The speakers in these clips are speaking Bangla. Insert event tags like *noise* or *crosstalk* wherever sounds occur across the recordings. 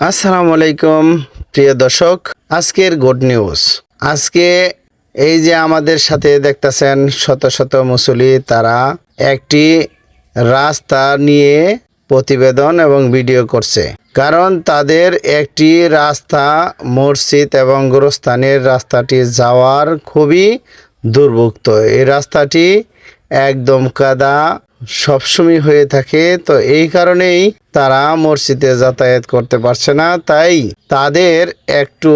আসসালামু আলাইকুম, প্রিয় দর্শক। আজকের গুড নিউজ আজকে এই যে আমাদের সাথে দেখতেছেন শত শত মুসলি তারা একটি রাস্তা নিয়ে প্রতিবেদন এবং ভিডিও করছে। কারণ তাদের একটি রাস্তা, মসজিদ এবং গোরস্থানের রাস্তাটি যাওয়ার খুবই দুর্ভুক্ত। এই রাস্তাটি একদম কাদা সবসময় হয়ে থাকে, তো এই কারণেই তারা মসজিদে যাতায়াত করতে পারছে না। তাই তাদের একটু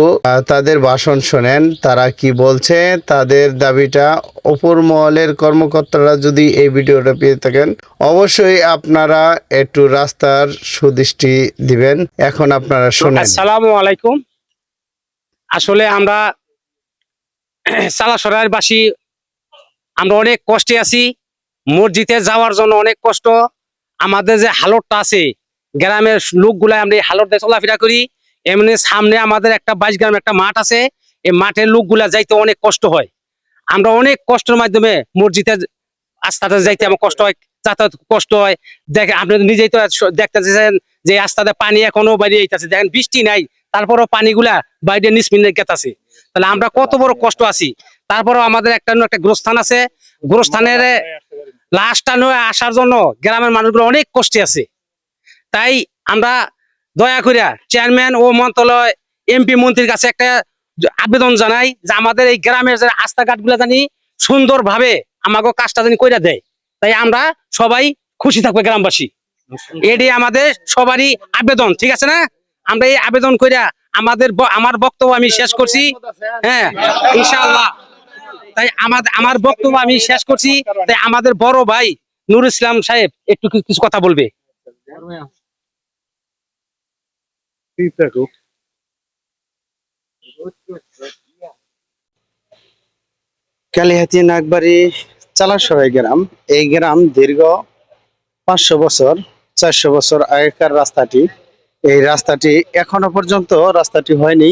তাদের ভাষণ শোনেন। তারা কি বলছে? তাদের দাবিটা অপর মহলের কর্মকর্তারা যদি এই ভিডিওটা পেয়ে থাকেন, অবশ্যই আপনারা একটু রাস্তার সুদৃষ্টি দিবেন। এখন আপনারা শোনেন। আসসালামু আলাইকুম। আসলে আমরা *clears throat* সালাসরার বাসী আমরা অনেক কষ্টে আছি। মসজিদে যাওয়ার জন্য অনেক কষ্ট। আমাদের যে হালতটা আছে, গ্রামের লোকগুলা আমরা এই হালতে চলাফেরা করি। এমনি সামনে আমাদের একটা বাইশ গ্রাম একটা মাঠ আছে, এই মাঠের লোকগুলা যাইতে অনেক কষ্ট হয়। আমরা অনেক কষ্টের মাধ্যমে মসজিদে আস্তাতে যাইতে আমার কষ্ট হয়, যাতায়াত কষ্ট হয়। দেখে আপনি নিজেই তো দেখতেছেন যে এই রাস্তাতে পানি এখনও বাইরে যাইতেছে দেখেন বৃষ্টি নাই, তারপরও পানিগুলা বাইরে নিসমিনে গেতাছে। তাহলে আমরা কত বড় কষ্ট আছি। তারপরেও আমাদের একটা একটা গোরস্থান আছে। গোরস্থানের লাশটা নয় আসার জন্য গ্রামের মানুষগুলো অনেক কষ্টে আছে। তাই আমরা দয়া করিয়া চেয়ারম্যান ও মন্ত্রণালয় এমপি মন্ত্রীর কাছে একটা আবেদন জানাই যে আমাদের এই গ্রামের যে রাস্তাঘাটগুলা জানি সুন্দরভাবে আমাকে কাজটা জানি কইরা দেয়। তাই আমরা সবাই খুশি থাকব গ্রামবাসী। এটি আমাদের সবারই আবেদন, ঠিক আছে না? আমরা এই আবেদন কইরা আমাদের আমার বক্তব্য আমি শেষ করছি। হ্যাঁ ইনশাআল্লাহ। তাই আমাদের আমার বক্তব্য আমি শেষ করছি। তাই আমাদের বড় ভাই নুর ইসলাম সাহেব একটু কিছু কথা বলবে? কালিহাতি নাগবাড়ি চালাসরাই গ্রাম। এই গ্রাম দীর্ঘ পাঁচশো বছর, চারশো বছর আগেকার রাস্তাটি। এই রাস্তাটি এখনও পর্যন্ত রাস্তাটি হয়নি।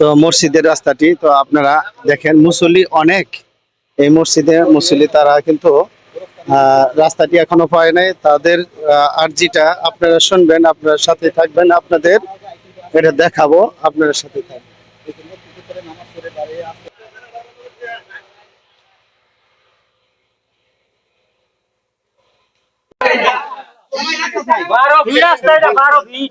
তো মসজিদের রাস্তাটি, তো আপনারা দেখেন মুসল্লি অনেক। এই মসজিদে মুসল্লি তারা কিন্তু রাস্তাটি এখনও পায় নাই। তাদের আর্জিটা আপনারা শুনবেন, আপনার সাথে থাকবেন, আপনাদের এটা দেখাবো, আপনাদের সাথে থাকবেন। চব্বিশ ফুট রাস্তা এই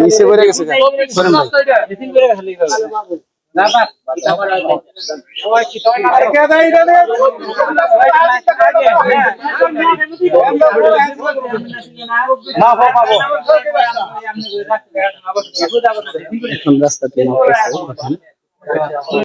নিচে পড়ে গেছে। এখন।